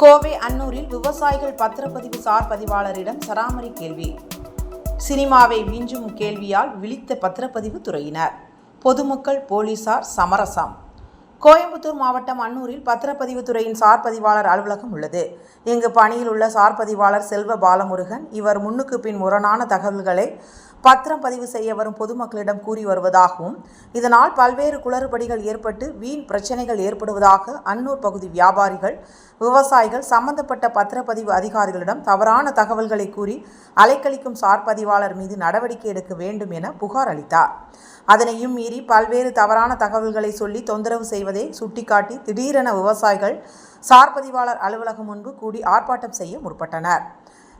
கோவை அன்னூரில் விவசாயிகள் பத்திரப்பதிவு சார் பதிவாளரிடம் சராமரி கேள்வி. சினிமாவை மிஞ்சும் கேள்வியால் விழித்த பத்திரப்பதிவு துறையினர். பொதுமக்கள் போலீசார் சமரசம். கோயம்புத்தூர் மாவட்டம் அன்னூரில் பத்திரப்பதிவு துறையின் சார் பதிவாளர் அலுவலகம் உள்ளது. இங்கு பணியில் உள்ள சார் பதிவாளர் செல்வ பாலமுருகன் இவர் முன்னுக்கு பின் முரணான தகவல்களை பத்திரம் பதிவு செய்ய வரும் பொதுமக்களிடம் கூறி வருவதாகவும் இதனால் பல்வேறு குளறுபடிகள் ஏற்பட்டு வீண் பிரச்சனைகள் ஏற்படுவதாக அன்னூர் பகுதி வியாபாரிகள் விவசாயிகள் சம்பந்தப்பட்ட பத்திரப்பதிவு அதிகாரிகளிடம் தவறான தகவல்களை கூறி அலைக்கழிக்கும் சார் பதிவாளர் மீது நடவடிக்கை எடுக்க வேண்டும் என புகார் அளித்தார். அதனையும் மீறி பல்வேறு தவறான தகவல்களை சொல்லி தொந்தரவு செய்வதை சுட்டிக்காட்டி திடீரென விவசாயிகள் சார்பதிவாளர் அலுவலகம் முன்பு கூடி ஆர்ப்பாட்டம் செய்ய முற்பட்டனர்.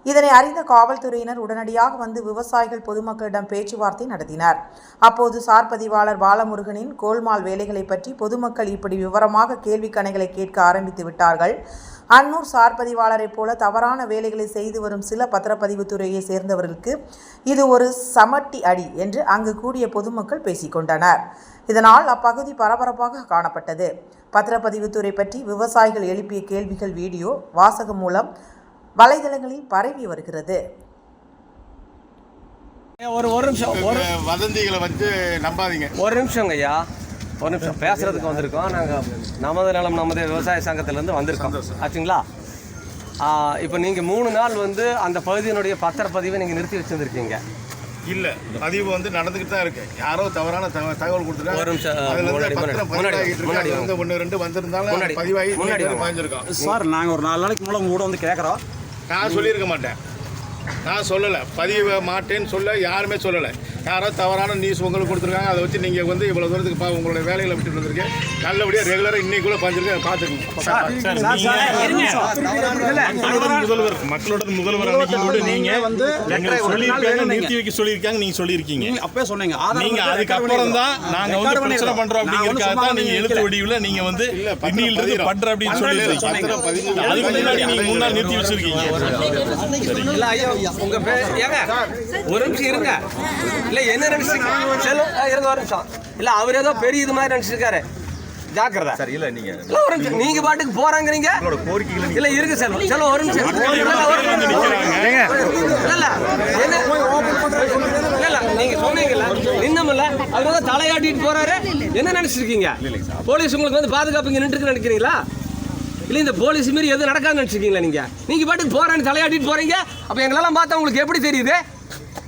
இதனை அறிந்த காவல்துறையினர் உடனடியாக வந்து விவசாயிகள் பொதுமக்களிடம் பேச்சுவார்த்தை நடத்தினர். அப்போது சார் பதிவாளர் பாலமுருகனின் கோல்மால் வேலைகளை பற்றி பொதுமக்கள் இப்படி விவரமாக கேள்வி கணைகளை கேட்க ஆரம்பித்து விட்டார்கள். அன்னூர் சார் பதிவாளரைப் போல தவறான வேலைகளை செய்து வரும் சில பத்திரப்பதிவுத்துறையை சேர்ந்தவர்களுக்கு இது ஒரு சமட்டி அடி என்று அங்கு கூடிய பொதுமக்கள் பேசிக்கொண்டனர் இதனால் அப்பகுதி பரபரப்பாக காணப்பட்டது. பத்திரப்பதிவுத்துறை பற்றி விவசாயிகள் எழுப்பிய கேள்விகள் வீடியோ வாசகம் மூலம் வலைதளங்களில் பரவி வருகிறது. ஒரு ஒரு நிமிஷம் ஒரு வதந்திகளை வந்து நம்பாதீங்க. ஒரு நிமிஷங்க ஐயா ஒரு நிமிஷம். பேசுறதுக்கு வந்திருக்கோம். நாங்கள் நமது நலம் நமது விவசாய சங்கத்திலேருந்து வந்திருக்கோம். ஆச்சுங்களா? இப்போ நீங்கள் மூணு நாள் வந்து அந்த பகுதியினுடைய பத்திரப்பதிவை நீங்கள் நிறுத்தி வச்சுருந்துருக்கீங்க. இல்ல பதிவு வந்து நடந்துகிட்டு தான் இருக்கு. யாரோ தவறான தக- தகவல் கொடுத்துட்டாங்க. ஒரு நிமிஷம், ஒன்று ரெண்டு வந்திருந்தாலும் முன்னாடி, பதிவாகி முன்னாடி சார் நாங்கள் ஒரு நாலு நாளைக்கு மூலம் கூட வந்து கேட்குறோம் நான் சொல்லியிருக்க மாட்டேன். நான் சொல்லலை. பதிவு மாட்டேன்னு சொல்ல யாருமே சொல்லலை. யாரோ தவறான நியூஸ் உங்களுக்கு கொடுத்துருக்காங்க. அதை வச்சு நீங்கள் வந்து இவ்வளோ தூரத்துக்கு பா உங்களோட வேலைகளை விட்டுட்டு வந்திருக்கேன் நல்லபடியாக ரெகுலராக இன்னைக்குள்ள பாஞ்சிருக்கேன் அதை பார்த்துக்கோங்க. முதல்வர் மக்களோட முதல்வர் அன்னைக்கு நீங்க வந்து சொல்லியிருக்காங்க நிறுத்தி வைக்க சொல்லியிருக்காங்க நீங்க சொல்லியிருக்கீங்க. அப்பவே சொன்னீங்க. ஆதாரம் நீங்க வந்து அதுக்கப்புறம் தான் நாங்க வந்து பிரச்சனை. பண்றோம் ஒண்ணும் அப்படிங்கறதுக்காக தான் நீங்க நிக்கல. எழுத்து வடிவுல நீங்க வந்து இன்னில இருந்து. பண்ற அப்படின்னு சொல்லி அதுக்கு முன்னாடி நீங்க மூணு நாள் நிறுத்தி வச்சிருக்கீங்க. இல்லை ஐயா உங்கள் பேர் ஏங்க. ஒரு நிமிஷம் இருங்க இல்லை என்ன நினச்சிருக்கீங்க செல்லும் இருங்க ஒரு நிமிஷம். இல்லை அவர் ஏதோ பெரிய இது மாதிரி நினச்சிருக்காரு. ஜாக்கிரதை. சார் இல்ல நீங்க இல்லை ஒரு நிமிஷம். நீங்கள் பாட்டுக்கு போகிறாங்கிறீங்க உங்களோட கோரிக்கைகளை நீங்க இல்ல இருக்கு செல்வம் செல்வம் ஒரு நிமிஷம். இல்ல, இல்ல. இல்ல, இல்ல, நீங்க சொன்னீங்கல்ல. இன்னுமில்ல அவர் தலையாட்டிட்டு போறாரு. என்ன நினைச்சிருக்கீங்க? போலீஸ் உங்களுக்கு வந்து பாதுகாப்பு இங்க நின்று நினைக்கிறீங்களா? இல்ல இந்த போலீஸ் மீறி எதுவும் நடக்காதுன்னு நினைச்சிருக்கீங்களா நீங்க? நீங்க பாட்டுக்கு போறேன்னு தலையாட்டிட்டு போறீங்க. அப்ப எங்களெல்லாம் பார்த்தா உங்களுக்கு எப்படி தெரியுது?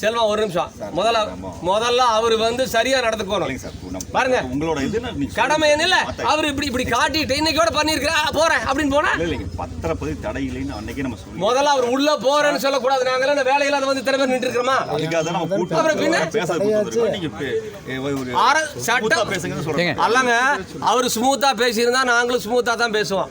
செல்வம் ஒரு நிமிஷம். முதல்ல முதல்ல அவர் வந்து சரியா நடந்துக்கணும் பாருங்க. உங்களோட இது கடமை என்ன இல்ல அவர் இப்படி இப்படி காட்டிட்டு இன்னைக்கோட பண்ணிருக்கிறா போறேன் அப்படின்னு போனா? இல்ல இல்லைங்க. பத்திரப்பதி தடை இல்லைன்னு அன்னைக்கே நம்ம சொல்லி முதல்ல அவர் உள்ள போறேன்னு சொல்லக்கூடாது. நாங்க என்ன வேலையில அதை வந்து திறமை நின்று இருக்கிறோமா? அப்புறம் பின்ன? சட்டம் அல்லங்க அவர் ஸ்மூத்தா பேசியிருந்தா நாங்களும் ஸ்மூத்தா தான் பேசுவோம்.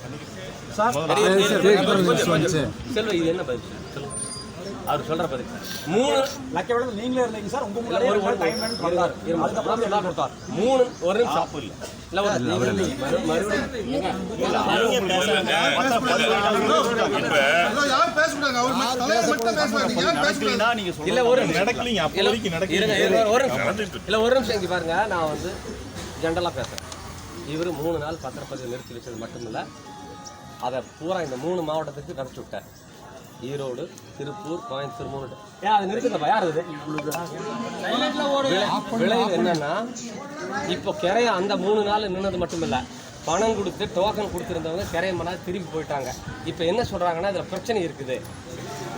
செல்வ இது என்ன பதில்? சொல்லுங்க அவர் சொல்ற பதில். மூணு லக்க விட நீங்களே இருந்தீங்க சார். உங்க இல்ல, ஒரு ஒரு டைம் வேணும் கொடுத்தாரு. அதுக்கப்புறம் எல்லாம் கொடுத்தாரு. மூணு ஒரு நிமிஷம். இல்ல ஒரு மறு- மறுபடியும். இல்ல ஒரு. நடக்கலைங்க. ஒரு. இல்ல ஒரு நிமிஷம் இங்க பாருங்க. நான் வந்து ஜென்ரலா பேசுறேன். இவர் மூணு நாள் பத்திரப்பதிவு நிறுத்தி வச்சது மட்டுமில்ல. அதை பூரா இந்த மூணு மாவட்டத்துக்கு கிடச்சி விட்டேன். ஈரோடு திருப்பூர் கோயம்புத்தூர் மூணு ஏன் அது நிறுத்துங்கப்பா யார் இது விளை- விளைவு என்னன்னா இப்போ கிரைய அந்த மூணு நாள் நின்னது மட்டும் இல்லை பணம் கொடுத்து டோக்கன் கொடுத்துருந்தவங்க கிரைய மணி திரும்பி போயிட்டாங்க. இப்போ என்ன சொல்கிறாங்கன்னா இதில் பிரச்சனை இருக்குது.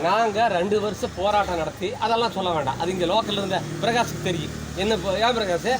நாங்கள் ரெண்டு வருஷம் போராட்டம் நடத்தி அதெல்லாம் சொல்ல வேண்டாம். அது இங்கே லோக்கல்ல இருந்த பிரகாஷுக்கு தெரியும். என்ன ஏன் பிரகாஷ்?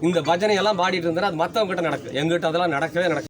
இந்த பஜனை எல்லாம் பாடிட்டு இருந்தா அது மற்றவங்க கிட்ட நடக்கும் எங்கிட்ட அதெல்லாம் நடக்கவே நடக்கும்